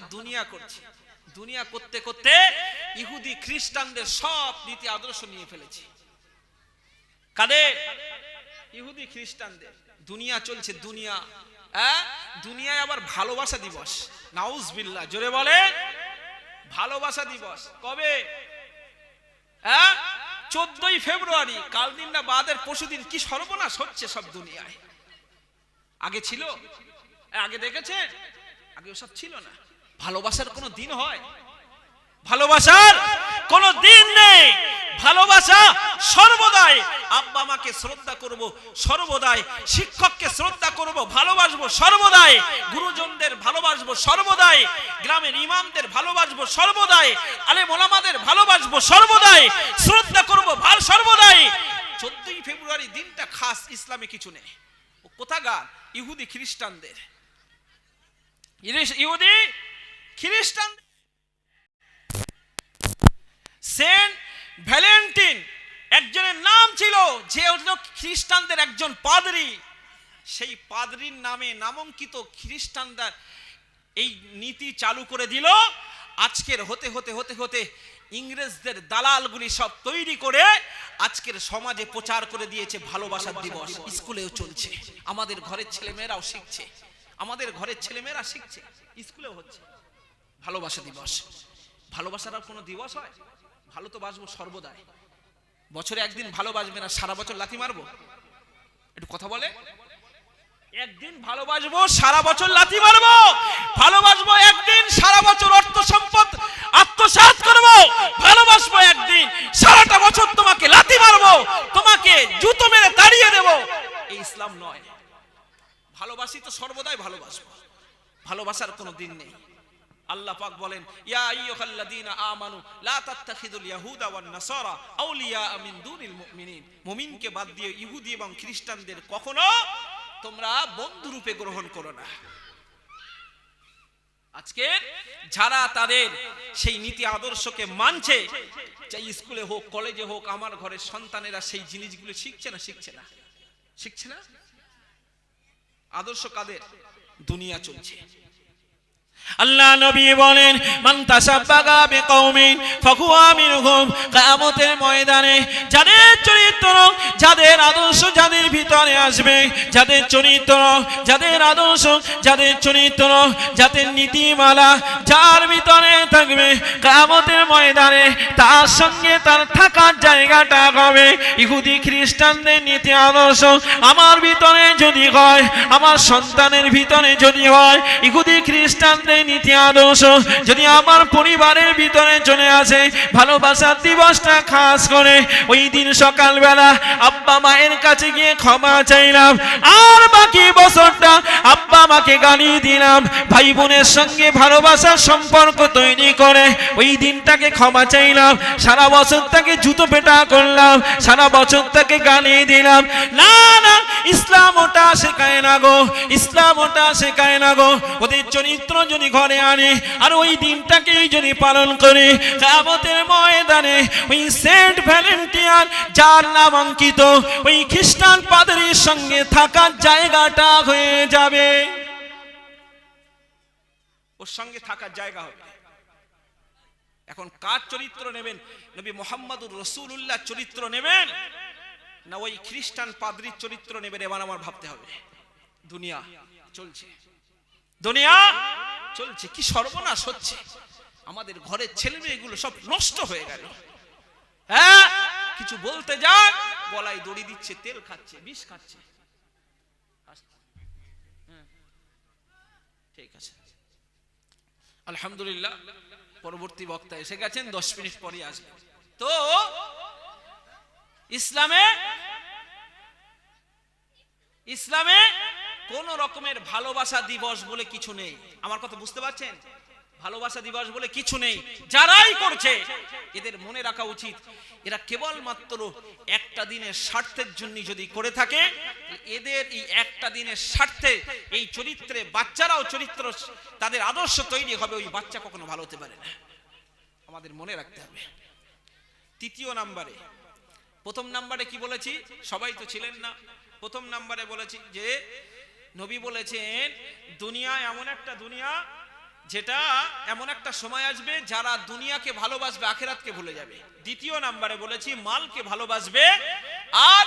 আমরা দুনিয়া করছি। দুনিয়া করতে করতে ইহুদি খ্রিস্টানদের সব নীতি আদর্শ নিয়ে ফেলেছি। কাদের? ইহুদি খ্রিস্টানদের। দুনিয়া চলছে দুনিয়া। হ্যাঁ? দুনিয়ায় আবার ভালোবাসা দিবস। নাউজ বিল্লাহ জোরে বলে ভালোবাসা দিবস। কবে? হ্যাঁ? চোদ্দই ফেব্রুয়ারি। কাল দিন না বাদের পরশুদিন কি সর্বনাশ হচ্ছে সব দুনিয়ায়। আগে ছিল? আগে দেখেছেন? আগে ওসব ছিল না। ভালোবাসার কোনো দিন হয়? ভালোবাসার কোনো দিন নেই। ভালোবাসা সর্বদাই আব্বা মাকে শ্রদ্ধা করব, সর্বদাই শিক্ষককে শ্রদ্ধা করব, ভালোবাসবো সর্বদাই, গুরুজনদের ভালোবাসবো সর্বদাই, গ্রামের ইমামদের ভালোবাসবো সর্বদাই, আলে মোলামাদের ভালোবাসবো সর্বদাই, শ্রদ্ধা করব ভালো সর্বদাই। চোদ্দই ফেব্রুয়ারি দিনটা খাস, ইসলামে কিছু নেই। কোথাকার? ইহুদি খ্রিস্টানদের। ইহুদি খ্রিস্টান সেন্ট ভ্যালেন্টিন একজনের নাম ছিল, যে হলো খ্রিস্টানদের একজন পাদরি। সেই পাদরির নামে নামাঙ্কিত খ্রিস্টানরা এই নীতি চালু করে দিল। আজকের হতে হতে হতে হতে ইংরেজদের দালালগুলি সব তৈরি করে আজকের সমাজে প্রচার করে দিয়েছে ভালোবাসার দিবস। স্কুলেও চলছে। আমাদের ঘরের ছেলেমেয়েরাও শিখছে। আমাদের ঘরের ছেলেমেয়েরা শিখছে। স্কুলেও হচ্ছে। ভালোবাসা দিবস। ভালোবাসার আর কোনো দিবস হয়? ভালো তো বাসবো সর্বদাই। বছরে একদিন ভালোবাসবে না, সারা বছর লাথি মারবো? একটু কথা বলে। একদিন ভালোবাসবো সারা বছর লাথি মারবো। ভালোবাসবো একদিন, সারা বছর অর্থ সম্পদ আত্মসাৎ করব। ভালোবাসবো একদিন, সারাটা বছর তোমাকে লাথি মারবো। তোমাকে জুতো মেরে তাড়িয়ে দেব। এই ইসলাম নয়। ভালোবাসি তো সর্বদাই ভালোবাসবো। ভালোবাসার কোনো দিন নেই। আল্লাহ পাক বলেন, ইয়া আইয়ুহাল্লাযীনা আমানু, লা তাত্তাখিযুল ইয়াহুদা ওয়ান নাসারা আউলিয়া মিন দুনিল মুমিনিন। মুমিনকে বাদ দিয়ে ইহুদি এবং খ্রিস্টানদের কখনো তোমরা বন্ধু রূপে গ্রহণ করো না। আজকে যারা তাদের সেই নীতি আদর্শকে মানছে, চাই স্কুলে হোক, কলেজে হোক, আমার ঘরের সন্তানেরা সেই জিনিসগুলো শিখছে না শিখছে না? শিখছে না? আদর্শ কাদের? দুনিয়া চলছে। আল্লাহ নবী বলেন কিয়ামতের ময়দানে যাদের চরিত্র যাদের আদর্শ যাদের ভিতরে আসবে, যাদের চরিত্র যাদের আদর্শ, যাদের চরিত্র যাদের নীতিমালা যার ভিতরে থাকবে, কিয়ামতের ময়দানে তার সঙ্গে তার থাকার জায়গাটা হবে। ইহুদি খ্রিস্টানদের নীতি আদর্শ আমার ভিতরে যদি হয়, আমার সন্তানের ভিতরে যদি হয়, ইহুদি খ্রিস্টানদের নীতি আদর্শ। যদি আমার পরিবারের ভিতরে চলে আসে, ভালোবাসার দিবসটা খাস করে, ওই দিন সকালবেলা আব্বা মায়ের কাছে গিয়ে ক্ষমা চাইলাম। আর বাকি বছরটা আব্বা মাকে গালি দিলাম। ভাই বোনের সঙ্গে ভালোবাসার সম্পর্ক তৈরি করে, ওই দিনটাকে ক্ষমা চাইলাম। সারা বছর তাকে জুতো পেটা করলাম, সারা বছর তাকে গালি দিলাম। না না, ইসলাম ওটা শেখায় না গো, ইসলাম ওটা শেখায় না গো। ওদের চরিত্র যদি ঘরে আনে, আর ওই দিনটাকেই যদি পালন করে কাবতের ময়দানে ওই সেন্ট ভ্যালেন্টিয়ান যার নাম অঙ্কিত, ওই খ্রিস্টান পাদরির সঙ্গে থাকার জায়গাটা হয়ে যাবে। ওর সঙ্গে থাকার জায়গা হবে। এখন কার চরিত্র নেবেন? নবী মোহাম্মদুর রসুল্লাহ চরিত্র নেবেন? না ওই খ্রিস্টান পাদ্রির চরিত্র নেবেন? এবার আমার ভাবতে হবে। দুনিয়া চলছে। দুনিয়া চলছে, কি সর্বনাশ হচ্ছে। আমাদের ঘরের ছেলে মেয়েগুলো সব নষ্ট হয়ে গেল। হ্যাঁ কিছু বলতে যান, গলায় দড়ি দিচ্ছে, তেল খাচ্ছে, বিষ খাচ্ছে। ঠিক আছে। আলহামদুলিল্লাহ, পরবর্তী বক্তা এসে গেছেন, দশ মিনিট পরে আসবে তো, ইসলামে ইসলামে কোন রকমের ভালোবাসা দিবস বলে কিছু নেই। আমার কথা বুঝতে পারছেন? ভালোবাসা দিবস বলে কিছু নেই। যারাই করছে, এদের মনে রাখা উচিত। এরা কেবলমাত্র একটা দিনের স্বার্থের জন্য যদি করে থাকে, এদের এই একটা দিনের স্বার্থে এই চরিত্রে বাচ্চারাও চরিত্র, তাদের আদর্শ তৈরি হবে, ওই বাচ্চা কখনো ভালো হতে পারে না। আমাদের মনে রাখতে হবে। তৃতীয় নাম্বারে। প্রথম নাম্বারে কি বলেছি? সবাই তো ছিলেন না। প্রথম নাম্বারে বলেছি যে নবী বলেছেন, দুনিয়া এমন একটা দুনিয়া যেটা এমন একটা সময় আসবে যারা দুনিয়াকে ভালোবাসবে, আখেরাতকে ভুলে যাবে। দ্বিতীয় নাম্বারে বলেছি, মালকে ভালোবাসবে আর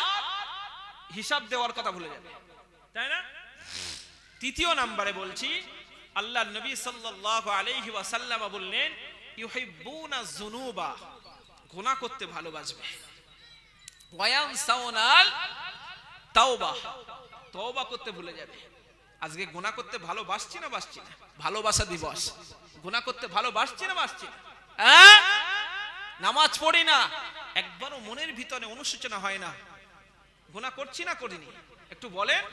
হিসাব দেওয়ার কথা ভুলে যাবে। তাই না? তৃতীয় নাম্বারে বলছি আল্লাহ নবী সাল্লাল্লাহু আলাইহি ওয়াসাল্লাম বললেন, ইউহিব্বুনা যুনুবা, গুনাহ করতে ভালোবাসবে। ওয়ায়ানসাউনাল তাওবা। তওবা করতে ভুলে যাবে। আজকে গুনাহ করতে ভালোবাসছি না বাসছি না? ভালোবাসা দিবস। গুনাহ করতে ভালোবাসছি না বাসছি না? নামাজ পড়ি না। একবারও মনের ভিতরে অনুশোচনা হয় না। গুনাহ করছি না করিনি। একটু বলেন।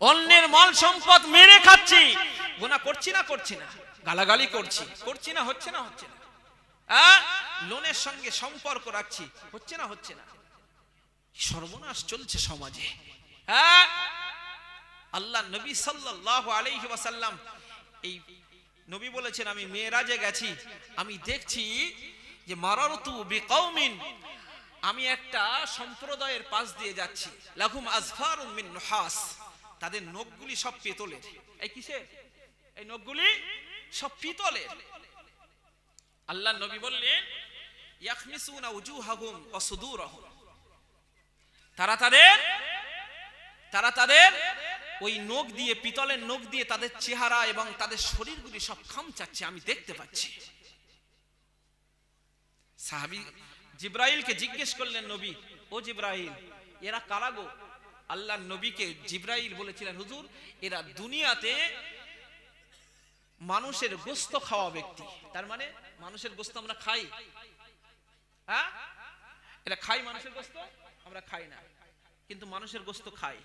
অন্যের মাল সম্পদ মেরে খাচ্ছি। গুনাহ করছি না করছি না? গালাগালি করছি। করছি না হচ্ছে না হচ্ছে না? লোনের সঙ্গে সম্পর্ক রাখছি হচ্ছে না হচ্ছে না। সর্বনাশ চলছে সমাজে। হ্যাঁ? আল্লাহ নবী সাল্লাল্লাহু আলাইহি ওয়াসাল্লাম, এই নবী বলেছেন, আমি মেয়েরাজে গেছি, আমি দেখছি যে মারারতু বিকাউমিন আমি একটা সম্প্রদায়ের পাশ দিয়ে যাচ্ছি। লাহুম আজফারুম মিন নুহাস, তাদের নখগুলি সব পিতলের। এই কিসে? এই নখগুলি সব পিতলের। আল্লাহ নবী বললেন, ইয়াখমিসুনা উজুহাহুম ওয়া সুদুরহুম। তারা তাদের তারা তাদের ওই নখ দিয়ে, পিতলের নখ দিয়ে তাদের চেহারা এবং তাদের শরীরগুলি সব খামচাচ্ছে আমি দেখতে পাচ্ছি। সাহাবি জিব্রাইলকে জিজ্ঞেস করলেন, নবী, ও জিব্রাইল, এরা কারা গো? আল্লাহ নবীকে জিব্রাইল বলেছিলেন, হুজুর, এরা দুনিয়াতে মানুষের গোস্ত খাওয়া ব্যক্তি। তার মানে মানুষের গোস্ত আমরা খাই। হ্যাঁ? এরা খাই মানুষের গোস্ত? আমরা খাই না। কিন্তু মানুষের গোস্ত খাই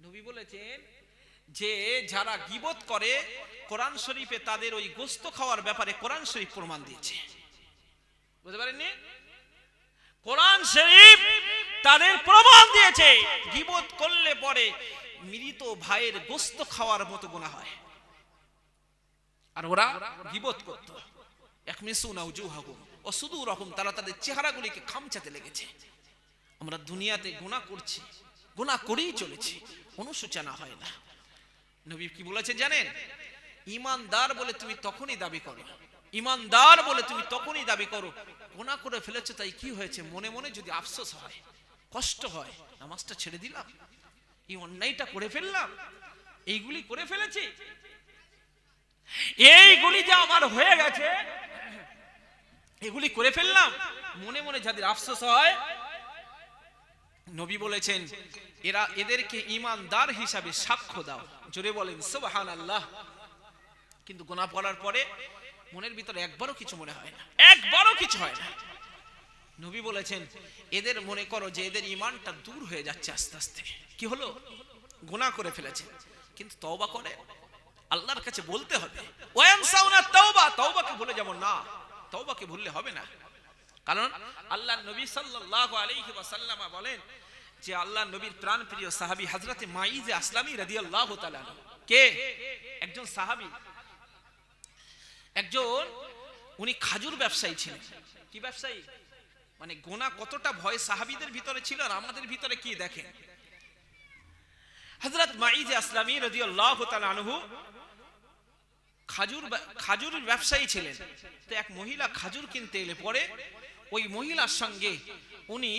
নবী বলেছেন যে যারা গিবত করে, কোরআন শরীফে তাদের ওই গোস্ত খাওয়ার ব্যাপারে কোরআন শরীফ প্রমাণ দিয়েছে। বুঝতে পারেননি? কোরআন শরীফ তাদের প্রমাণ দিয়েছে, গিবত করলে পরে মৃত ভাইয়ের গোস্ত খাওয়ার মতো গুনাহ হয়। আর ওরা গিবত করত। একমিসুনা উজুহাহুম ও শুধু রকম তারা তাদের চেহারাগুলিকে খামচাতে লেগেছে। আমরা দুনিয়াতে গুনাহ করছি, গুনাহ করেই চলেছি, অনুশোচনা হয় না। নবী কি বলেছে জানেন? ইমানদার বলে তুমি তখনই দাবি করো, ইমানদার বলে তুমি তখনই দাবি করো, গুনাহ করে ফেলেছো তাই কি হয়েছে? মনে মনে যদি আফসোস হয়, কষ্ট হয়, নামাজটা ছেড়ে দিলাম, এই অন্যায়টা করে ফেললাম, এইগুলি করে ফেলেছি, এইগুলি যে আমার হয়ে গেছে, এগুলি করে ফেললাম, মনে মনে যাদের আফসোস হয় নবী বলেছেন, এরা এদেরকে ইমানদার হিসাবে সাক্ষ্য দাও। জোরে বলেন সুবহান আল্লাহ কিন্তু গোনা পড়ার পরে মনের ভিতরে একবারও কিছু মনে হয় না। একবারও কিছু হয় না। নবী বলেছেন, এদের মনে করো যে এদের ইমানটা দূর হয়ে যাচ্ছে আস্তে আস্তে। কি হলো? গুনাহ করে ফেলেছে। কিন্তু তওবা করে? আল্লাহর কাছে বলতে হবে। ওয়ানসাউনা তওবা, তওবাকে ভুলে যাব না। তওবাকে ভুললে হবে না। কারণ আল্লাহ নবী সাল্লাল্লাহু আলাইহি ওয়াসাল্লাম বলেন যে আল্লাহ নবীর প্রাণ প্রিয় সাহাবী হযরতে মাইজে আসলামী তাআলা আনহু। কে? একজন সাহাবী। একজন, উনি খাজুর ব্যবসায়ী ছিলেন। কি ব্যবসায়ী? মানে গোনা কতটা ভয় সাহাবিদের ভিতরে ছিল আর আমাদের ভিতরে কি দেখেন হযরত মাইজে আসলামী তাআলা আনহু খাজুর খাজুরের ব্যবসায়ী ছিলেন। তো এক মহিলা খাজুর কিনতে এলে পরে ওই মহিলার সঙ্গে উনি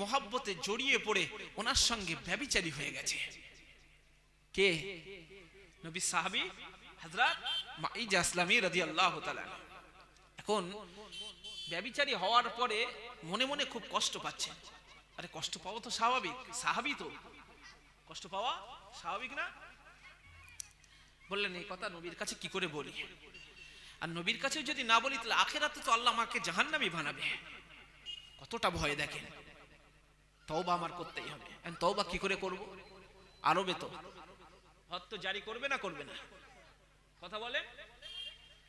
মোহাব্বতে জড়িয়ে পড়ে ওনার সঙ্গে ব্যবিচারী হয়ে গেছে। কে? নবী সাহাবী, হযরত মাইজা আসলামী রাদিয়াল্লাহু তাআলা এখন ব্যবিচারী হওয়ার পরে মনে মনে খুব কষ্ট পাচ্ছেন আরে কষ্ট পাওয়া তো স্বাভাবিক, সাহাবী তো। কষ্ট পাওয়া স্বাভাবিক না? বললেন, এই কথা নবীর কাছে কি করে বলি? আর নবীর কাছে যদি না বলি, তাহলে আখেরাতে তো আল্লাহ আমাকে জাহান্নামি বানাবে। কতটা ভয় দেখেন। তওবা আমার করতেই হবে। তওবা কি করে করব? আরবে তো। হদ তো জারি করবে না করবে না। কথা বলে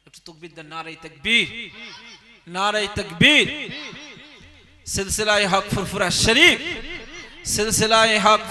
একটু তকবীর দেন নারাই তাকবীর। নারাই তাকবীর। সিলসিলায়ে হক ফুরফুরা শরীফ। সিলসিলায়ে হক